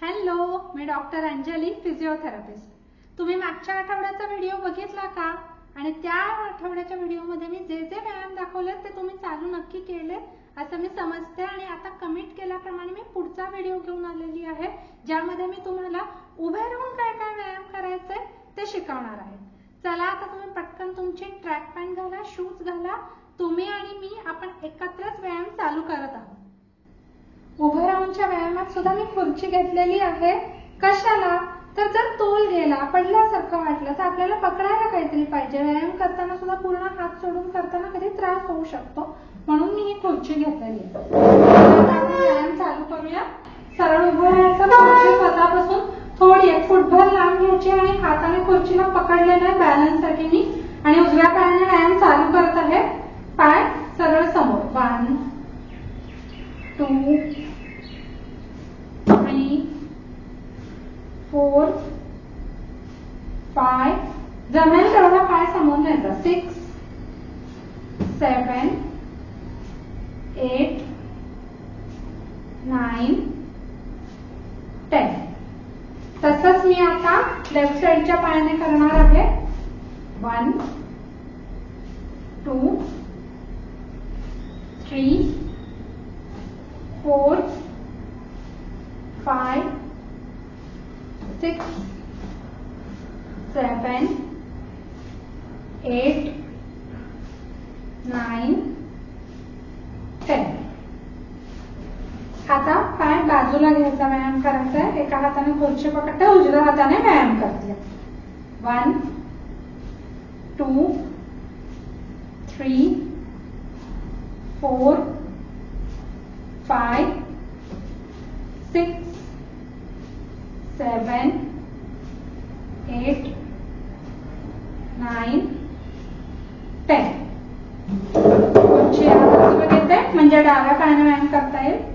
Hello मी doctor Anjali physiotherapist. तुम्ही मागच्या आठवड्याचा व्हिडिओ बघितला का? आणि त्या आठवड्याच्या व्हिडिओमध्ये मी जे जे व्यायाम दाखवले ते तुम्ही चालू नक्की केले असं मी समजते आणि आता कमिट केल्याप्रमाणे मी पुढचा व्हिडिओ घेऊन आलेली आहे ज्यामध्ये मी तुम्हाला उभे राहून काय काय व्यायाम करायचे ते शिकवणार आहे. चला आता तुम्ही पटकन तुमची ट्रॅक पॅन्ट घाला शूज घाला. तुम्ही आणि मी आपण एकत्रच व्यायाम चालू करत आहोत. उभं राहूनच्या व्यायामात सुद्धा मी खुर्ची घेतलेली आहे. कशाला? तर जर तोल गेला पडल्यासारखं वाटलं तर आपल्याला पकडायला काहीतरी पाहिजे. व्यायाम करताना सुद्धा पूर्ण हात सोडून करताना कधी त्रास होऊ शकतो. म्हणून मी ही खुर्ची घेतलेली आहे. व्यायाम चालू करूया. सरळ उभं राहायचं. खुर्ची स्वतःपासून थोडी एक फुटभर लांब घ्यायची आणि हाताने खुर्चीला पकडलेलं आहे. बॅलन्ससाठी मी. आणि उजव्या पायाने व्यायाम चालू करत आहे पाय सरळ समोर one two three four five. जमेल तेवढा पाय समोर न्यायचा six seven eight nine ten तसंच मी आता लेफ्ट साईडच्या पायाने करणार आहे. One two three four five six seven eight nine ten आता पाय बाजूला घ्यायचा व्यायाम करायचा आहे. एका हाताने खुर्ची पकडते उजव्या हाताने व्यायाम करते. One two three four five six seven eight nine ten खुर्ची हाताने घेते. म्हणजे डाव्या पायाने व्यायाम करता येईल.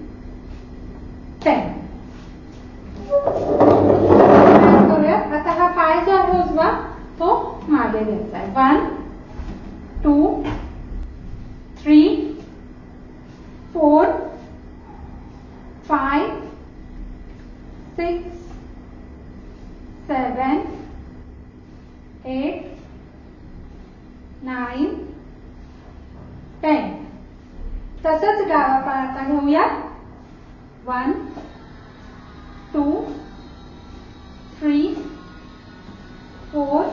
six seven eight nine ten. तसंच डावा आता घेऊया वन टू थ्री फोर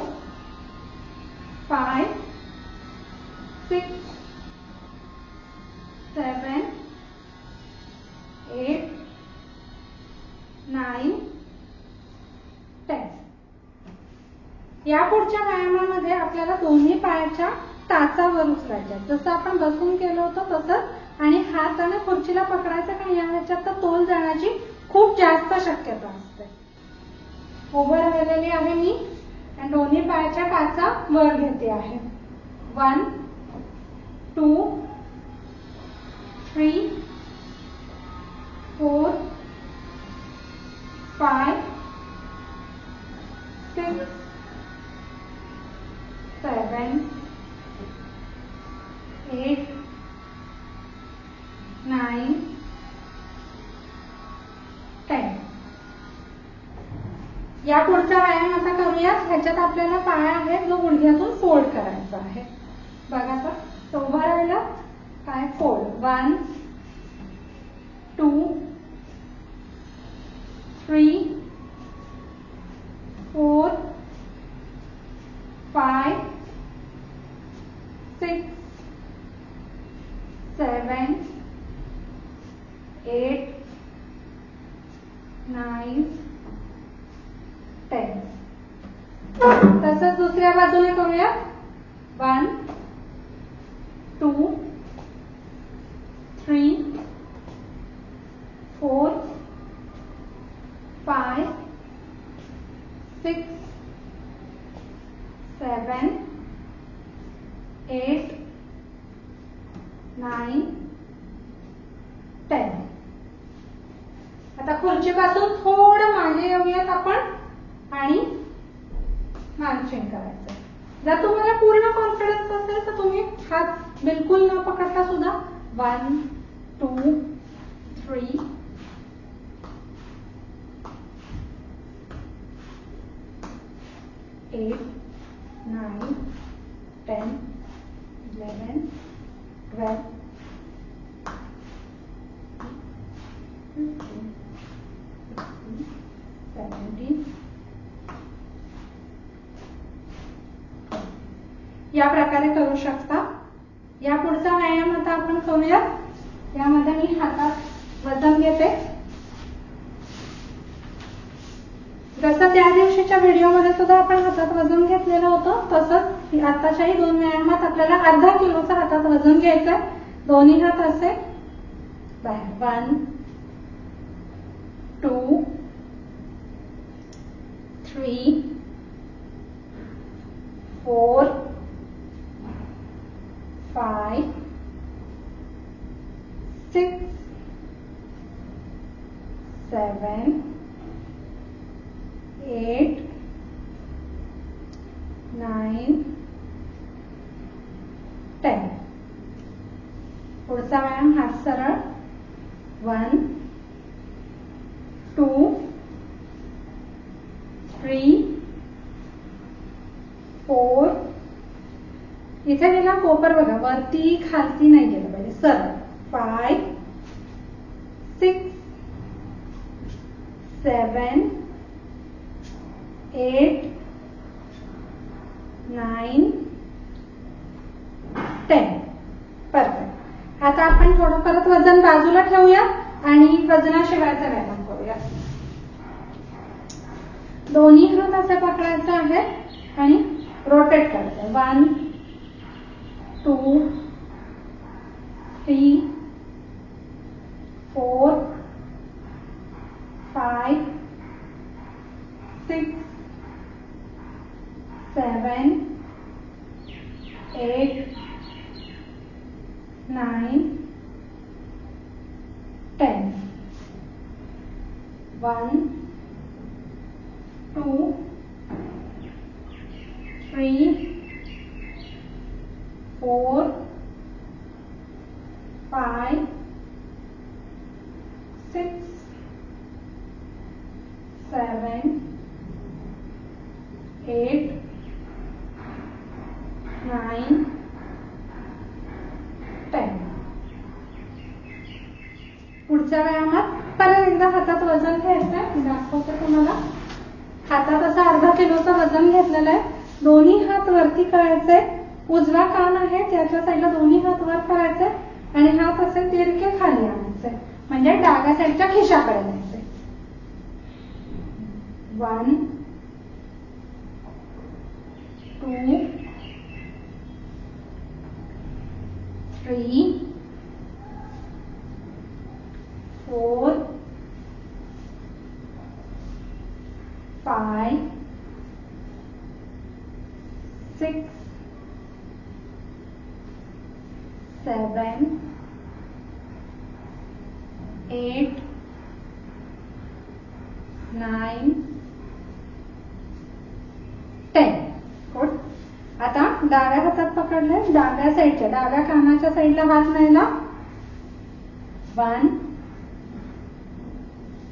या पुढच्या व्यायामामध्ये आपल्याला दोन्ही पायाच्या टाचावर उचलायच्या जसं आपण बसून केलं होतं तसंच आणि हात आणि खुर्चीला पकडायचं कारण या ह्याच्यात तर तोल जाण्याची खूप जास्त शक्यता असते. उभं राहिलेली आहे मी आणि दोन्ही पायाच्या टाचा वर घेते आहे. One two three four five six या पुढचा व्यायाम आता करूया ह्याच्यात आपल्याला पाय आहे? जो गुडघ्यातून फोल्ड करायचा आहे. बघा तर उभा राहिला. पाय fold. One two three four five six seven eight nine ten तसंच दुसऱ्या बाजूने करूया. One two three four five six seven eight nine ten आता खुर्चीपासून थोडं मागे येऊयात आपण. आणि मार्चिंग करायचं. जर तुम्हाला पूर्ण कॉन्फिडन्स असेल तर तुम्ही हात बिलकुल न पकडता सुद्धा one two three eight nine ten eleven twelve या प्रकारे करू शकता. या पुढचा व्यायाम आता आपण करूया. यामध्ये मी हातात वजन घेते. जसं त्या दिवशीच्या व्हिडिओमध्ये सुद्धा आपण हातात वजन घेतलेलं होतं तसंच आताच्याही दोन व्यायामात आपल्याला अर्धा किलोचं हातात वजन घ्यायचंय. दोन्ही हात असे. One two three four five, six, seven, eight, nine, ten. पुढचा व्यायाम हात सरळ वन टू थ्री फोर इथे गेला कोपर बघा वरती खालती नाही गेलं पाहिजे. Sir five six seven eight nine ten perfect आता आपण थोडं परत वजन बाजूला ठेवूया आणि वजनाशिवायचा व्यायाम करूया. दोन्ही हात असे पकडायचे आहे आणि रोटेट करायचं one two, three, four, five, six, seven, eight, nine, ten. One, four five six seven eight nine ten. पुढच्या व्यायामात परत एकदा हातात वजन घ्यायचंय दाखवते तुम्हाला. हातात असं अर्धा किलोचं वजन घेतलेलं आहे. दोन्ही हात वरती करायचे उजवा कान आहे त्याच्या साईडला दोन्ही हात वर करायचे आणि हात असे तिरके खाली आणायचे. म्हणजे डाव्या साईडच्या खिशाकडे न्यायचे. One two three four five six seven, eight, nine, ten. Good. आता डाव्या हातात पकडले डाव्या साईडच्या डाव्या कानाच्या साईडला हात न्यायला one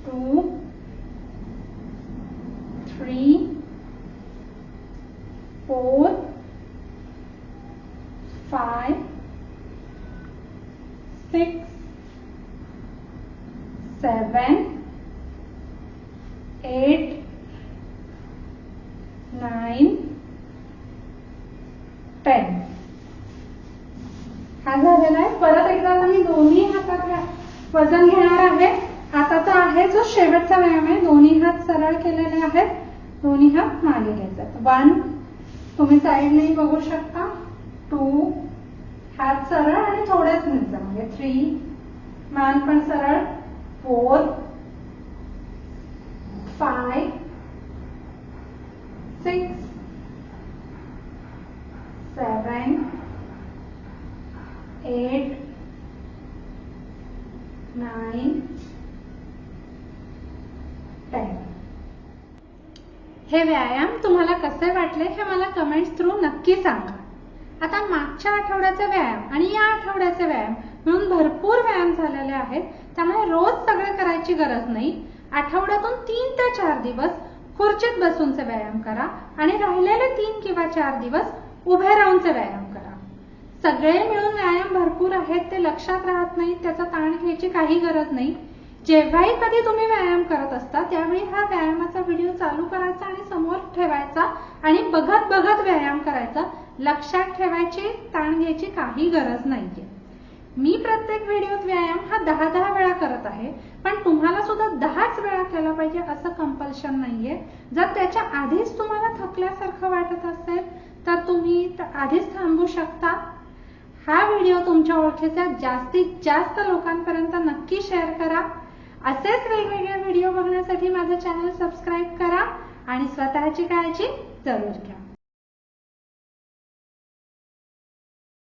two three four five six, seven, eight, nine, ten. हा झालेला आहे परत एकदा आता मी दोन्ही हातात वजन घेणार आहे. हाताचा आहे जो शेवटचा व्यायाम आहे. दोन्ही हात सरळ केलेले आहेत. दोन्ही हात मागे घ्यायचे वन तुम्ही साईडने बघू शकता. टू हात सरळ आणि थोडेच न्यायचं म्हणजे थ्री मान पण सरळ. Four five six seven eight nine हे व्यायाम तुम्हाला कसे वाटले हे मला कमेंट्स थ्रू नक्की सांगा. आता मागच्या आठवड्याचे व्यायाम आणि या आठवड्याचे व्यायाम मिळून भरपूर व्यायाम झालेले आहेत. त्यामुळे रोज सगळे करायची गरज नाही. आठवड्यातून तीन ते चार दिवस खुर्चीत बसूनचे व्यायाम करा आणि राहिलेले तीन किंवा चार दिवस उभे राहूनचे व्यायाम करा. सगळे मिळून व्यायाम भरपूर आहेत ते लक्षात राहत नाही त्याचा ताण घ्यायची काही गरज नाही. जेव्हाही कधी तुम्ही व्यायाम करत असता त्यावेळी हा व्यायामाचा व्हिडिओ चालू करायचा आणि समोर ठेवायचा आणि बघत बघत व्यायाम करायचा. लक्षात ठेवायची ताण घ्यायची काही गरज नाहीये. मी प्रत्येक व्हिडिओत व्यायाम हा दहा दहा वेळा करत आहे पण तुम्हाला सुद्धा दहाच वेळा केला पाहिजे असं कंपल्शन नाहीये. जर त्याच्या आधीच तुम्हाला थकल्यासारखं वाटत असेल तर तुम्ही आधीच थांबू शकता. हा व्हिडिओ तुमच्या ओळखीच्या जास्तीत जास्त लोकांपर्यंत नक्की शेअर करा. असेच वेगवेगळे व्हिडिओ बघण्यासाठी माझं चॅनल सबस्क्राईब करा आणि स्वतःची काळजी जरूर घ्या.